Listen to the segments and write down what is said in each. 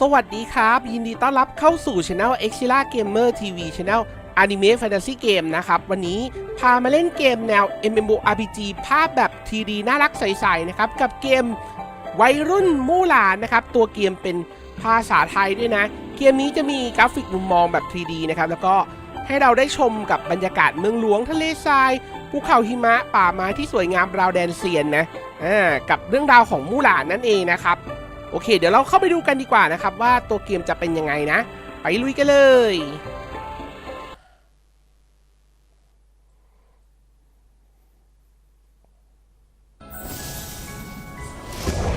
สวัสดีครับ ยินดีต้อนรับเข้าสู่ช anel e x i l a Gamer TV Channel Anime Fantasy Game นะครับ วันนี้พามาเล่นเกมแนว MMORPG ภาพแบบ 3D น่ารักใส ๆ นะครับ กับเกมวัยรุ่นมู่หลานนะครับ ตัวเกมเป็นภาษาไทยด้วยนะ เกมนี้จะมีกราฟิกมุมมองแบบ 3D นะครับ แล้วก็ให้เราได้ชมกับบรรยากาศเมืองหลวงทะเลทรายภูเขาหิมะป่าไม้ที่สวยงามราวแดนเซียนนะกับเรื่องราวของมู่หลานนั่นเองนะครับ โอเค เดี๋ยวเราเข้าไปดูกันดีกว่านะครับ ว่าตัวเกมจะเป็นยังไงนะ ไปลุยกันเลย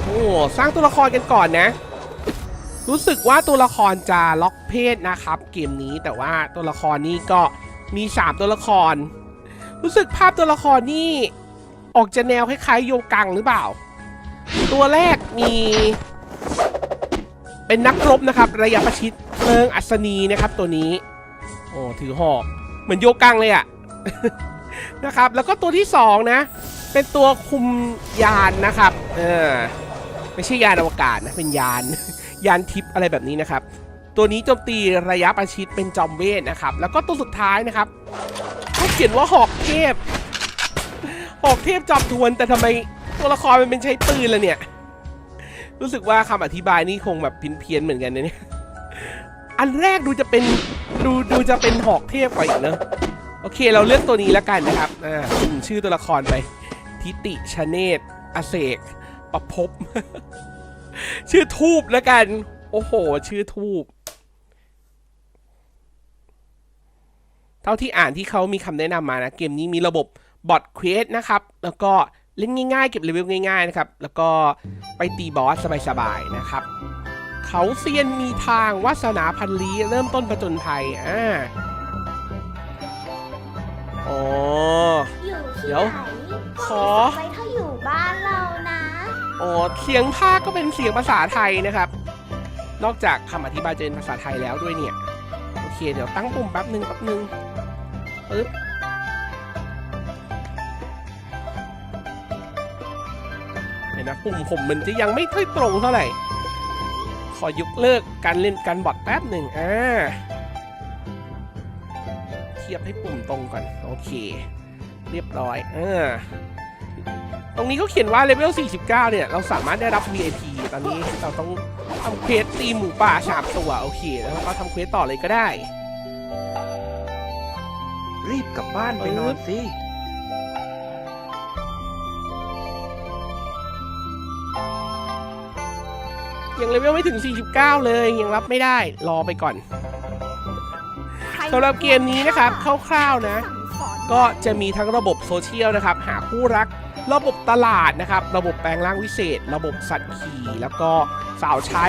โอ้สร้างตัวละครกันก่อนนะ รู้สึกว่าตัวละครจะล็อกเพศนะครับ เกมนี้แต่ว่าตัวละครนี่ก็มี 3 ตัวละคร รู้สึกภาพตัวละครนี่ออกจะแนวคล้ายๆโยกังหรือเปล่า ตัวแรกมี เป็นนักรบนะครับ ระยะประชิดเพลิงอัศนีนะครับตัวนี้ โอ้ถือหอกเหมือนโยกังเลยอะ นะครับ แล้วก็ตัวที่สองนะ เป็นตัวคุมยานนะครับ เออไม่ใช่ยานอวกาศนะ เป็นยาน ยานทิพย์อะไรแบบนี้นะครับ ตัวนี้โจมตีระยะประชิดเป็นจอมเวทนะครับ แล้วก็ตัวสุดท้ายนะครับเขาเขียนว่าหอกเทพ หอกเทพจอมทวนแต่ทำไมตัวละครมันเป็นใช้ปืนล่ะเนี่ย รู้สึกว่าคำอธิบายนี่คงแบบพินเพี้ยนๆเหมือนกันนะเนี่ย อันแรกดูจะเป็นดูดูจะเป็นหอกเทพกว่าอีกเนอะโอเคเราเลือกตัวนี้แล้วกันนะครับ อ่าชื่อตัวละครไป ทิติชเนตอเสกประพบ ชื่อทูบแล้วกัน โอ้โห ชื่อทูบเท่าที่อ่านที่เขามีคำแนะนำมานะ เกมนี้มีระบบบอทเควสนะครับ แล้วก็ เล่นง่ายๆ เก็บเลเวลง่ายๆนะครับ แล้วก็ไปตีบอสสบายๆนะครับ เขาเซียนมีทางวาสนาพันลี้เริ่มต้นประจนภัยอ่าอ๋อ อยู่ที่เดี๋ยวไหนขอก็ไม่สนใจถ้าอยู่บ้านเรานะอ๋อเสียงภาคก็เป็นเสียงภาษาไทยนะครับ นอกจากคำอธิบายจะเป็นภาษาไทยแล้วด้วยเนี่ย โอเค เดี๋ยวตั้งปุ่มแป๊บหนึ่งแป๊บหนึ่งปึ๊บ นะปุ่มผมมันจะยังไม่ค่อยตรงเท่าไหร่ ขอยกเลิกการเล่นการบอทแป๊บหนึ่งอ่าเทียบให้ปุ่มตรงก่อน โอเค เรียบร้อยเออตรงนี้เขาเขียนว่าเลเวล 49 เนี่ย เราสามารถได้รับ VIP ตอนนี้เราต้องทำเควสตีหมูป่าฉาบตัว โอเค แล้วก็ทำเควสต่อเลยก็ได้ รีบกลับบ้านไปนอนสิ ยังเลเวลไม่ถึง 49 เลยยังรับไม่ได้รอไปก่อนสำหรับเกมนี้นะครับคร่าวๆนะสั่งสอนก็จะมีทั้งระบบโซเชียลนะครับ หาคู่รัก ระบบตลาดนะครับ ระบบแปลงร่างวิเศษ ระบบสัตว์ขี่แล้วก็สาวใช้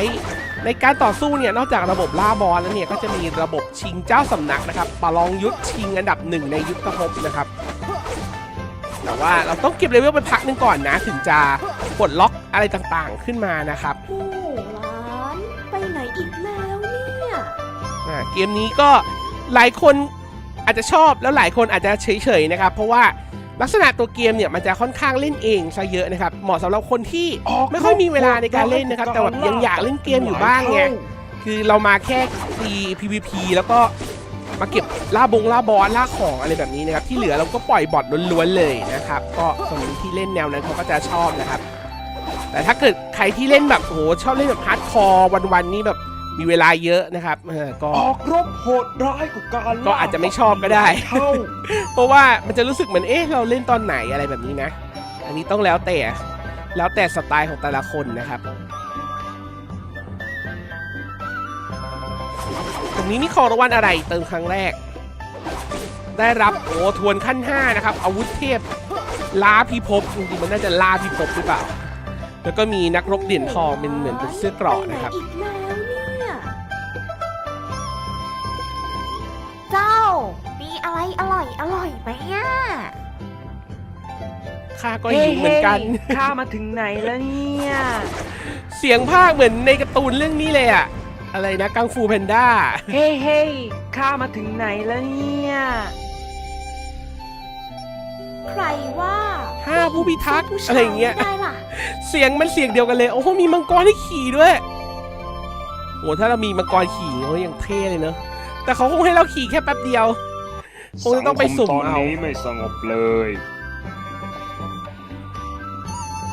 ในการต่อสู้เนี่ยนอกจากระบบล่าบอลแล้วเนี่ยก็จะมีระบบชิงเจ้าสำนักนะครับประลองยุทธชิงอันดับหนึ่งในยุทธภพนะครับแต่ว่าเราต้องเก็บเลเวลไปพักหนึงก่อนนะ ถึงจะปลดล็อกอะไรต่างๆขึ้นมานะครับ หมู่ร้านไปไหนอีกแล้วเนี่ยอ่าเกมนี้ก็หลายคนอาจจะชอบแล้วหลายคนอาจจะเฉยๆนะครับ เพราะว่าลักษณะตัวเกมเนี่ยมันจะค่อนข้างเล่นเองซะเยอะนะครับ เหมาะสำหรับคนที่ไม่ค่อยมีเวลาในการเล่นนะครับ แต่แบบยังอยากเล่นเกมอยู่บ้างไงคือเรามาแค่ตี PVP แล้วก็มาเก็บล่าบงล่าบอสล่าของอะไรแบบนี้นะครับ ที่เหลือเราก็ปล่อยบอทล้วนๆเลยนะครับ ก็คนที่เล่นแนวนั้นเขาก็จะชอบนะครับ แต่ถ้าเกิดใครที่เล่นแบบโอ้โหชอบเล่นแบบฮาร์ดคอร์วันๆนี้แบบมีเวลาเยอะนะครับเออก็ออกรบโหดร้ายกว่าการก็อาจจะไม่ชอบก็ได้เท่าเพราะว่ามันจะรู้สึกเหมือนเอ๊ะเราเล่นตอนไหนอะไรแบบนี้นะ อันนี้ต้องแล้วแต่แล้วแต่สไตล์ของแต่ละคนนะครับตรงนี้มีของรางวัลอะไรเติมครั้งแรก ได้รับโอ้ทวนขั้น 5 นะครับ อาวุธเทพล้าพิภพจริงๆมันน่าจะล้าพิภพหรือเปล่า แล้วก็มีนักรบเหรียญทองเป็นเหมือนเป็นเสื้อเกราะนะครับไปไหอีกแล้วเนี่ยเจ้า มีอะไรอร่อยอร่อยไหมอะข้าก็หิวเหมือนกัน ฮ้ข้ามาถึงไหนแล้วเนี่ย เสียงภาคเหมือนในการ์ตูนเรื่องนี้เลยอะอะไรนะกังฟูแพนด้า เฮ้เฮ้ข้ามาถึงไหนแล้วเนี่ย ใครว่าห้าผู้พิทักษ์ผู้ชาอะไรอย่างเงี้ยไม่ได้ล่ะเสียงมันเสียงเดียวกันเลย โอ้โหมีมังกรให้ขี่ด้วยโหถ้าเรามีมังกรขี่โอ้ยยังเท่เลยเนอะแต่เขาคงให้เราขี่แค่แป๊บเดียวคงจะต้องไปสุ่มสังคตอนเอานี้ไม่สงบเลย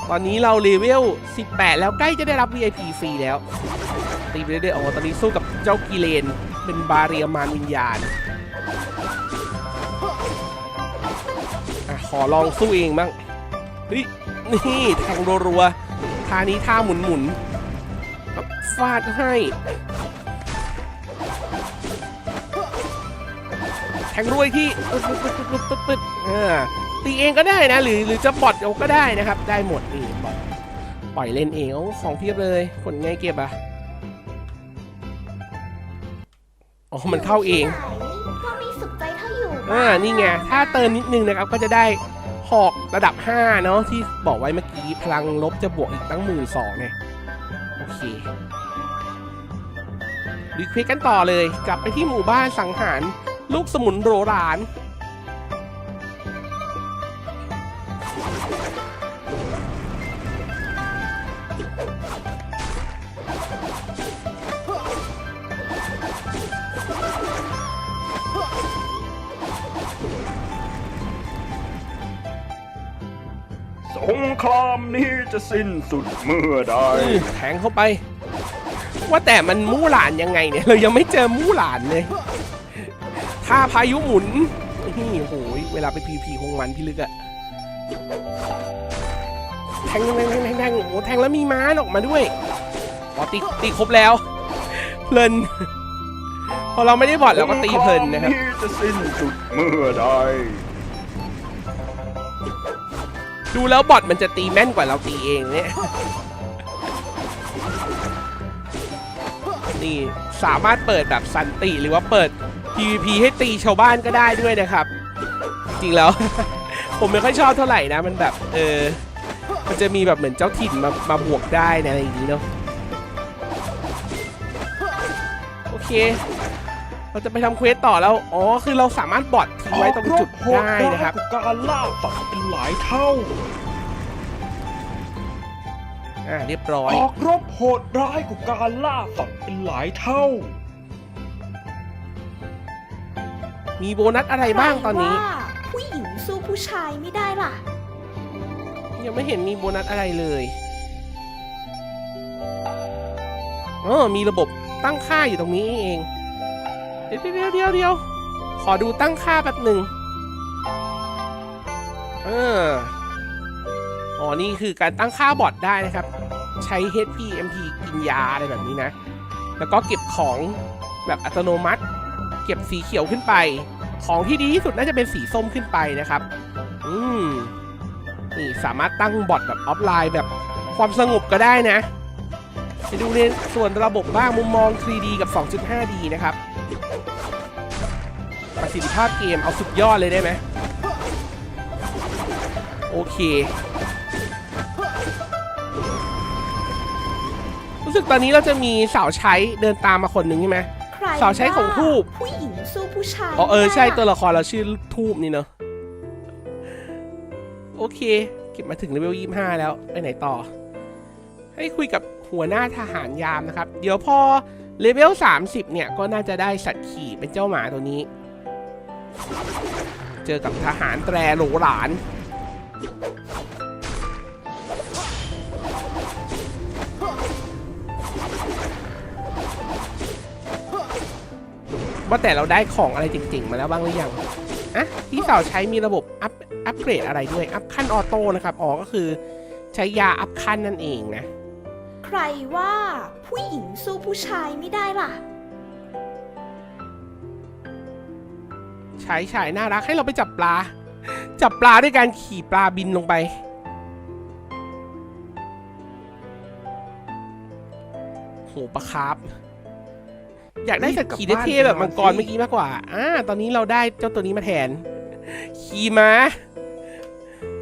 ตอนนี้เราเลเวล 18 แล้วใกล้จะได้รับ VIP ฟรีแล้ว ตีไปเรื่อยๆอ๋อตอนนี้สู้กับเจ้ากีเลน เป็นบาเรียมานวิญญาณ อะขอลองสู้เองบ้างเฮ้ยนี่แทงรัวๆท่านี้ท่าหมุนๆฟาดให้แทงรวยที่ปึ๊ดปึ๊ดปึ๊ดปึ๊ดปึ๊ดปึ๊ดตีเองก็ได้นะ หรือหรือจะบอดเอาก็ได้นะครับ ได้หมดนี่บอดปล่อยเล่นเองโอ้ของเพียบเลยคนไงเก็บอะอ๋อมันเข้าเอง อ่านี่ไงถ้าเติมนิดนึงนะครับก็จะได้หอกระดับ 5 เนาะที่บอกไว้เมื่อกี้พลังลบจะบวกอีกตั้งหมื่นสองเนี่ยโอเครีเควสกันต่อเลย กลับไปที่หมู่บ้านสังหาร ลูกสมุนโรราน สงครามนี้จะสิ้นสุดเมื่อใดอื้อแทงเข้าไป ว่าแต่มันมู่หลานยังไงเนี่ย เรายังไม่เจอมู่หลานเลย ถ้าพายุหมุนนี่โอ้โหเวลาไปพีพีคงมันพี่ลึกอะแทงแทงแทงแทงแทงโอ้โหแทงแล้วมีม้าออกมาด้วยอ๋อตีตีครบแล้ว เพลิน พอเราไม่ได้บอดเราก็ตีเพลินนะครับ สงคามนี้จะสิ้นสุดเมื่อใด ดูแล้วบอทมันจะตีแม่นกว่าเราตีเองเนี่ยนี่สามารถเปิดแบบสันติหรือว่าเปิด PVP ให้ตีชาวบ้านก็ได้ด้วยนะครับ จริงแล้ว ผมไม่ค่อยชอบเท่าไหร่นะ มันแบบ เออ มันจะมีแบบเหมือนเจ้าถิ่นมามาบวกได้นะอะไรอย่างนี้เนาะโอเค เราจะไปทำเควสต่อแล้ว อ๋อ คือเราสามารถบอททิ้งไว้ตรงจุดได้นะครับกรบโหดร้ายกว่าการล่าตว์เป็นหลายเท่า อ่าเรียบร้อย ออกรบโหดร้ายกว่าการล่าสัตว์เป็นหลายเท่า มีโบนัสอะไรบ้างตอนนี้ ใครว่าผู้หญิงสู้ผู้ชายไม่ได้ล่ะ ยังไม่เห็นมีโบนัสอะไรเลย อ๋อ มีระบบตั้งค่าอยู่ตรงนี้เอง เดี๋ยวเดี๋ยวเดี๋ยวเดี๋ยวขอดูตั้งค่าแป๊บหนึ่งเอออ๋อนี่คือการตั้งค่าบอทได้นะครับ ใช้ HP MP กินยาอะไรแบบนี้นะ แล้วก็เก็บของแบบอัตโนมัติ เก็บสีเขียวขึ้นไป ของที่ดีที่สุดน่าจะเป็นสีส้มขึ้นไปนะครับ อืมนี่สามารถตั้งบอทแบบออฟไลน์แบบความสงบก็ได้นะไปดูในส่วนระบบบ้างมุมมอง 3D กับ 2.5D นะครับ สิทธิภาพเกมเอาสุดยอดเลยได้ไหมโอเค รู้สึกตอนนี้เราจะมีสาวใช้เดินตามมาคนหนึ่งใช่ไหมใครสาวใช้ของทูบว่าผู้หญิงสู้ผู้ชายอ๋อเออไม่ได้ใช่ล่ะตัวละครเราชื่อทูบนี่เนอะโอเค เก็บมาถึงเลเวลยี่ห้าแล้ว ไปไหนต่อ ให้คุยกับหัวหน้าทหารยามนะครับ เดี๋ยวพอเลเวล30 เนี่ย ก็น่าจะได้สัตว์ขี่เป็นเจ้าหมาตัวนี้ เจอกับทหารแตรโหลหลาน ว่าแต่เราได้ของอะไรจริง ๆ มาแล้วบ้างหรือยังอะที่สาวใช้มีระบบอัพอัพเกรดอะไรด้วย อัพขั้นออโต้นะครับ อ๋อ ก็คือใช้ยาอัพขั้นนั่นเองนะ ใครว่าผู้หญิงสู้ผู้ชายไม่ได้ล่ะ ใช้ฉายน่ารักให้เราไปจับปลา จับปลาด้วยการขี่ปลาบินลงไป โหปลาคาร์ฟอยากได้สัตว์ขี่เท่ๆแบบมังกรเมื่อกี้มากกว่า อ่า ตอนนี้เราได้เจ้าตัวนี้มาแทน ขี่ม้า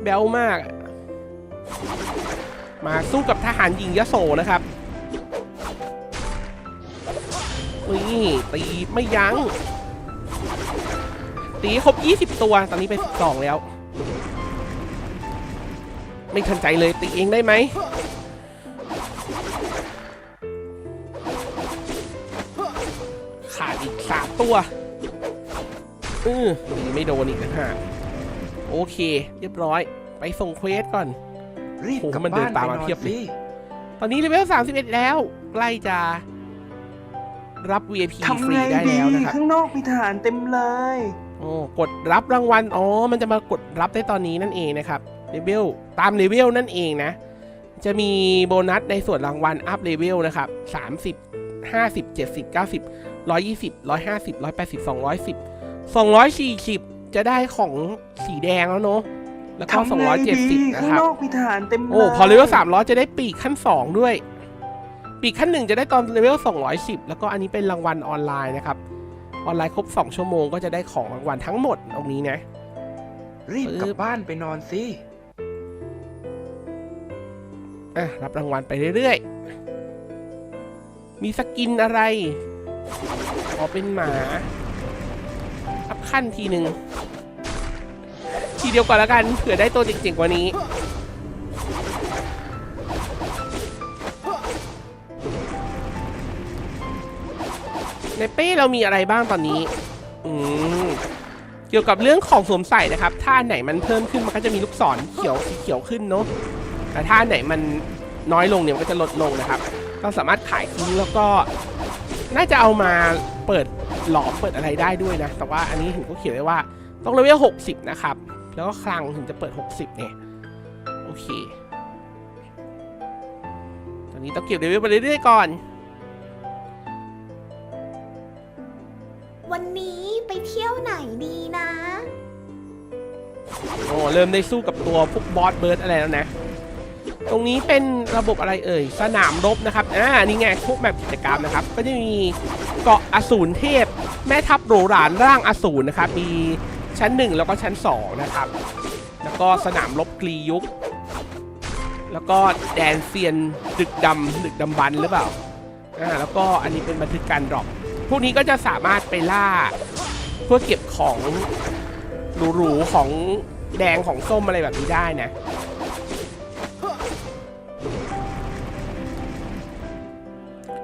แบลมาก มาสู้กับทหารหญิงยโสนะครับนี่ตีไม่ยัง้ง ตีครบ 20 ตัว ตอนนี้ไป12แล้ว ไม่ทันใจเลยตีเองได้ไหมขาดอีกสามตัวเออยังไม่โดนอีกนะฮะโอเค เรียบร้อย ไปส่งเควสก่อนรีบโอ้โหกลับมันเดินบ้านตามไปมานอเพียบนเลยสิตอนนี้เลเวล31 แล้วใกล้จะรับ VIP ทำฟรีไงได้ดีแล้วนะครับข้างนอกมีทหารเต็มเลย โอ้กดรับรางวัล อ๋อ มันจะมากดรับได้ตอนนี้นั่นเองนะครับเลเวลตามเลเวลนั่นเองนะ จะมีโบนัสในส่วนรางวัลอัพเลเวลนะครับ30 50 70 90 120 150 180 210 240 จะได้ของสีแดงแล้วเนาะแล้วก็ทำไงดี270 นะข้างครับนอกมีทหารเต็มเลยโอ้ พอเลเวล300 จะได้ปีกขั้น 2 ด้วย ปีกขั้น 1 จะได้ตอนเลเวล210 แล้วก็อันนี้เป็นรางวัลออนไลน์นะครับ ออนไลน์ครบ 2 ชั่วโมงก็จะได้ของรางวัลทั้งหมดตรงนี้นะ รีบกลับบ้านไปนอนสิอะรับรางวัลไปเรื่อยๆ มีสกินอะไร ขอเป็นหมาอัพขั้นทีหนึ่งทีเดียวก่อนแล้วกันเผื่อได้ตัวเจ๋งๆกว่านี้ ในเป้เรามีอะไรบ้างตอนนี้ อืมเกี่ยวกับเรื่องของสวมใส่นะครับ ถ้าไหนมันเพิ่มขึ้นมันก็จะมีลูกศรเขียวสีเขียวขึ้นเนาะ แต่ถ้าไหนมันน้อยลงเนี่ยมันก็จะลดลงนะครับ เราสามารถขายทิ้งแล้วก็ น่าจะเอามาเปิดหลอมเปิดอะไรได้ด้วยนะ แต่ว่าอันนี้เห็นเขาเขียนไว้ว่า ต้องเลเวล60 นะครับ แล้วก็คลังถึงจะเปิด 60 เนี่ย โอเค ตอนนี้ต้องเก็บเลเวลไปเรื่อยๆก่อน เริ่มได้สู้กับตัวพวกบอสเบิร์ดอะไรแล้วนะ ตรงนี้เป็นระบบอะไรเอ่ย สนามรบนะครับ อ่า นี่ไงพวกแบบกิจกรรมนะครับ ก็จะมีเกาะอสูรเทพ แม่ทัพโรหรานร่างอสูรนะครับ มีชั้น 1 แล้วก็ชั้น 2 นะครับ แล้วก็สนามรบกรียุค แล้วก็แดนเซียนดึกดำดึกดำบรรพ์หรือเปล่า อ่า แล้วก็อันนี้เป็นบันทึกการดรอป พวกนี้ก็จะสามารถไปล่าเพื่อเก็บของหรูๆของ แดงของส้มอะไรแบบนี้ได้นะ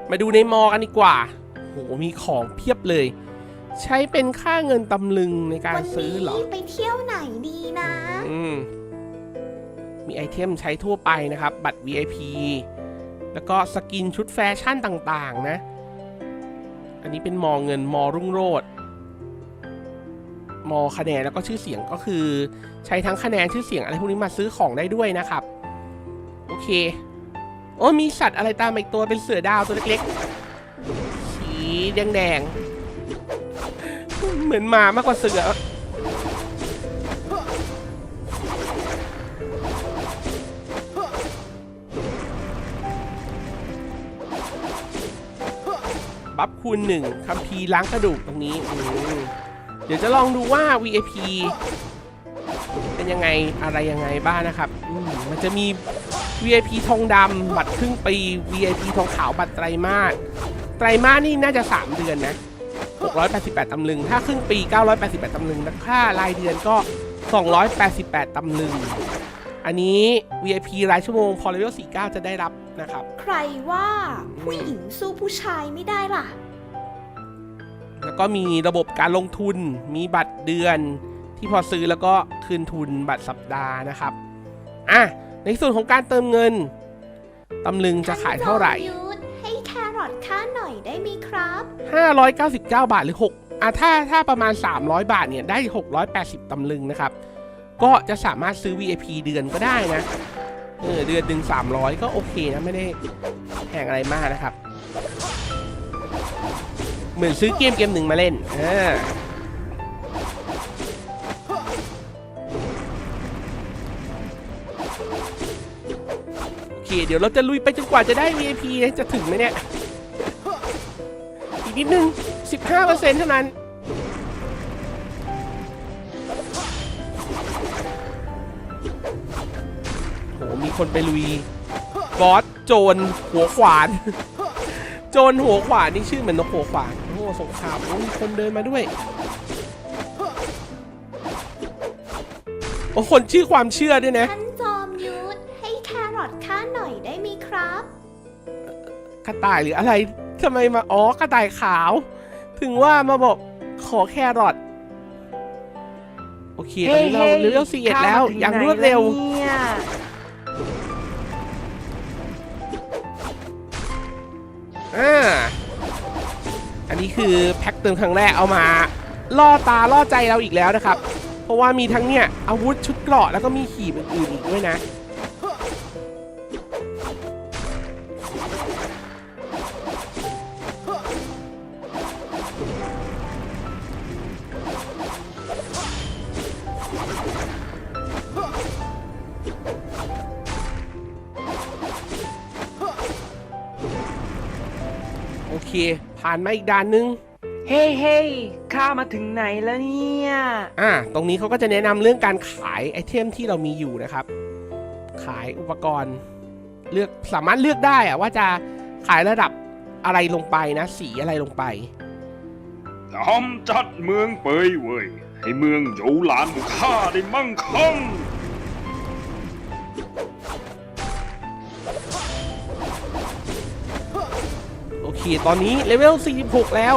มาดูในมอกันดีกว่า โห มีของเพียบเลย ใช้เป็นค่าเงินตำลึงในการวัซื้อนี้เหรอ ไปเที่ยวไหนดีนะ อืม มีไอเทมใช้ทั่วไปนะครับ บัตร VIP แล้วก็สกินชุดแฟชั่นต่าง ๆ นะ อันนี้เป็นมอเงินมอรุ่งโรด มอคะแนนแล้วก็ชื่อเสียงก็คือ ใช้ทั้งคะแนนชื่อเสียงอะไรพวกนี้มาซื้อของได้ด้วยนะครับ โอเคโอ้มีสัตว์อะไรตามอีกตัวเป็นเสือดาวตัวเล็กๆ สีแดงๆ เหมือนหมามากกว่าเสือบัฟคูณหนึ่งคัมภีร์ล้างกระดูกตรงนี้อ เดี๋ยวจะลองดูว่า VIP เป็นยังไงอะไรยังไงบ้างนะครับมมันจะมี VIP ทองดำบัตรครึ่งปี VIP ทองขาวบัตรไตรมาสไตรมาสนี่น่าจะ 3 เดือนนะ 688ตำลึง ถ้าครึ่งปี 988ตำลึงและค่ารายเดือนก็ 288ตำลึง อันนี้ VIP รายชั่วโมงพอเลเวล49 จะได้รับนะครับ ใครว่าผู้หญิงสู้ผู้ชายไม่ได้ล่ะ แล้วก็มีระบบการลงทุน มีบัตรเดือน ที่พอซื้อแล้วก็คืนทุนบัตรสัปดาห์นะครับ อะ ในส่วนของการเติมเงิน ตำลึงจะขายเท่าไหร่ท่นจอมยุทธให้แครอทค่าหน่อยได้ไหมครับ 599 บาทหรือ 6อะถ้าถ้าประมาณ 300 บาทเนี่ยได้ 680 ตำลึงนะครับ ก็จะสามารถซื้อ VIP เดือนก็ได้นะเออเดือนหนึ่ง300 ก็โอเคนะ ไม่ได้แพงอะไรมากนะครับ เหมือนซื้อเกมเกมหนึ่งมาเล่นโอเค เดี๋ยวเราจะลุยไปจนกว่าจะได้ VIP นะจะถึงไหมเนี่ย อีกนิดนึง 15%เท่านั้นโหมีคนไปลุยบอสโจรหัวขวาน โจรหัวขวานนี่ชื่อเหมือนนกหัวขวาน สงครามโอ้มีคนเดินมาด้วย โอ้คนชื่อความเชื่อด้วยนะ ท่านจอมยุทธให้แครอทค่าหน่อยได้ไหมครับ กระต่ายหรืออะไรทำไมมาอ๋อกระต่ายขาว ถึงว่ามาบอกขอแครอทโอเคตอนนี้เราเลเวลสี่แล้ว อย่างรวดเร็วเนี่ยอ่าอั นี้คือแพ็คเติมครั้งแรกเอามา ล่อตาล่อใจเราอีกแล้วนะครับ เพราะว่ามีทั้งเนี่ยอาวุธชุดเกราะแล้วก็มีขีบอื่นๆอีกด้วยนะ ผ่านมาอีกด่านนึง เฮ้ยเฮ้ยข้ามาถึงไหนแล้วเนี่ย อ่า ตรงนี้เขาก็จะแนะนำเรื่องการขายไอเทมที่เรามีอยู่นะครับ ขายอุปกรณ์เลือกสามารถเลือกได้อะว่าจะขายระดับอะไรลงไปนะ สีอะไรลงไปกำจัดเมืองเปยเว่ยให้เมืองโยหลานของข้าได้มั่งคั่ง โอเคตอนนี้เลเวล 46 แล้ว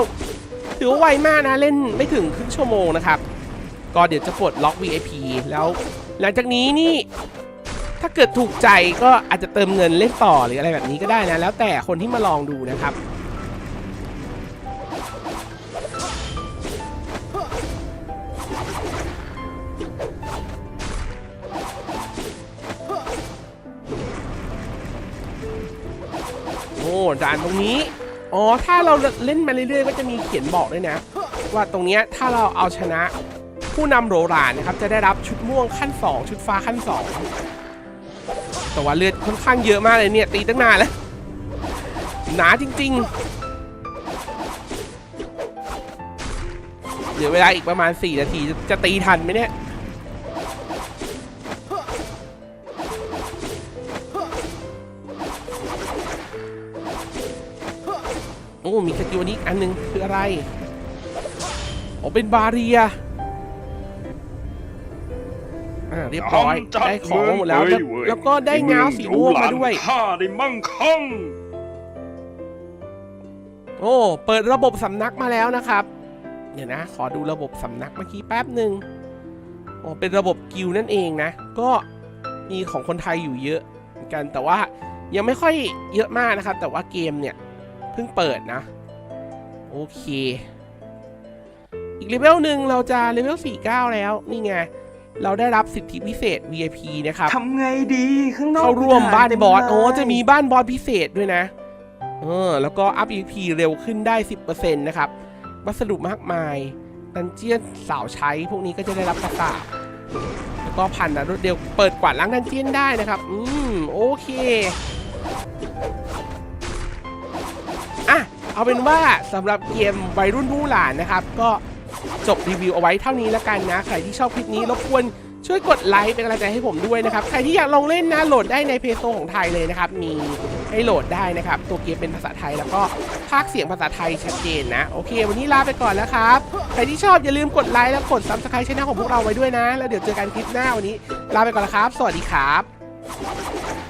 ถือว่าไวมากนะเล่นไม่ถึงครึ่งชั่วโมงนะครับ ก็เดี๋ยวจะปลดล็อก VIP แล้ว หลังจากนี้นี่ถ้าเกิดถูกใจก็อาจจะเติมเงินเล่นต่อหรืออะไรแบบนี้ก็ได้นะ แล้วแต่คนที่มาลองดูนะครับโอ้ด่านตรงนี้ อ๋อ ถ้าเราเล่นมาเรื่อยๆ ก็จะมีเขียนบอกด้วยนะ ว่าตรงเนี้ยถ้าเราเอาชนะผู้นำโรรานนะครับ จะได้รับชุดม่วงขั้น 2 ชุดฟ้าขั้น 2 แต่ว่าเลือดค่อนข้างเยอะมากเลยเนี่ย ตีตั้งนานแล้ว หนาจริงๆเหลือเวลาอีกประมาณ 4 นาทีจะจะตีทันไหมเนี่ย มีสกิลอันนี้อีกอันหนึงคืออะไรอ๋อเป็นบาเรียอ่าเรียบร้อยกำจัดได้ของมาหมดแล้วเมืแล้วองเปยเว่ยแล้วก็ได้งาวสีม่วงมาด้วยให้เมืองโหลนของข้าได้มั่งคั่งโอ้เปิดระบบสำนักมาแล้วนะครับ เดี๋ยวนะ ขอดูระบบสำนักเมื่อกี้แป๊บหนึ่งโอ้เป็นระบบกิลด์นั่นเองนะ ก็มีของคนไทยอยู่เยอะเหมือนกันแต่ว่ายังไม่ค่อยเยอะมากนะครับ แต่ว่าเกมเนี่ย เพิ่งเปิดนะ โอเค อีกเลเวลหนึ่งเราจะเลเวล49 แล้ว นี่ไง เราได้รับสิทธิพิเศษ VIP นะครับทำไงดีข้างนอกเข้าร่วมบ้านบอสโอ้เต็เลยจะมีบ้านบอสพิเศษด้วยนะ เออ แล้วก็อัพ EP เร็วขึ้นได้ 10%นะครับวัสดุมากมาย ดันเจียนสาวใช้พวกนี้ก็จะได้รับกระสาบแล้วก็พันนะรวดเร็วเปิดกวาดล้างดันเจียนได้นะครับ อืม โอเค เอาเป็นว่าสำหรับเกมวัยรุ่นผู้หลานนะครับ ก็จบรีวิวเอาไว้เท่านี้แล้วกันนะ ใครที่ชอบคลิปนี้รบกวนช่วยกดไลค์เป็นกำลังใจให้ผมด้วยนะครับ ใครที่อยากลองเล่นนะโหลดได้ในเพจโซของไทยเลยนะครับ มีให้โหลดได้นะครับ ตัวเกมเป็นภาษาไทยแล้วก็ภาคเสียงภาษาไทยชัดเจนนะ โอเค วันนี้ลาไปก่อนแล้วครับ ใครที่ชอบอย่าลืมกดไลค์และกด subscribe ช่องของพวกเราไว้ด้วยนะ แล้วเดี๋ยวเจอกันคลิปหน้าวันนี้ ลาไปก่อนแล้วครับ สวัสดีครับ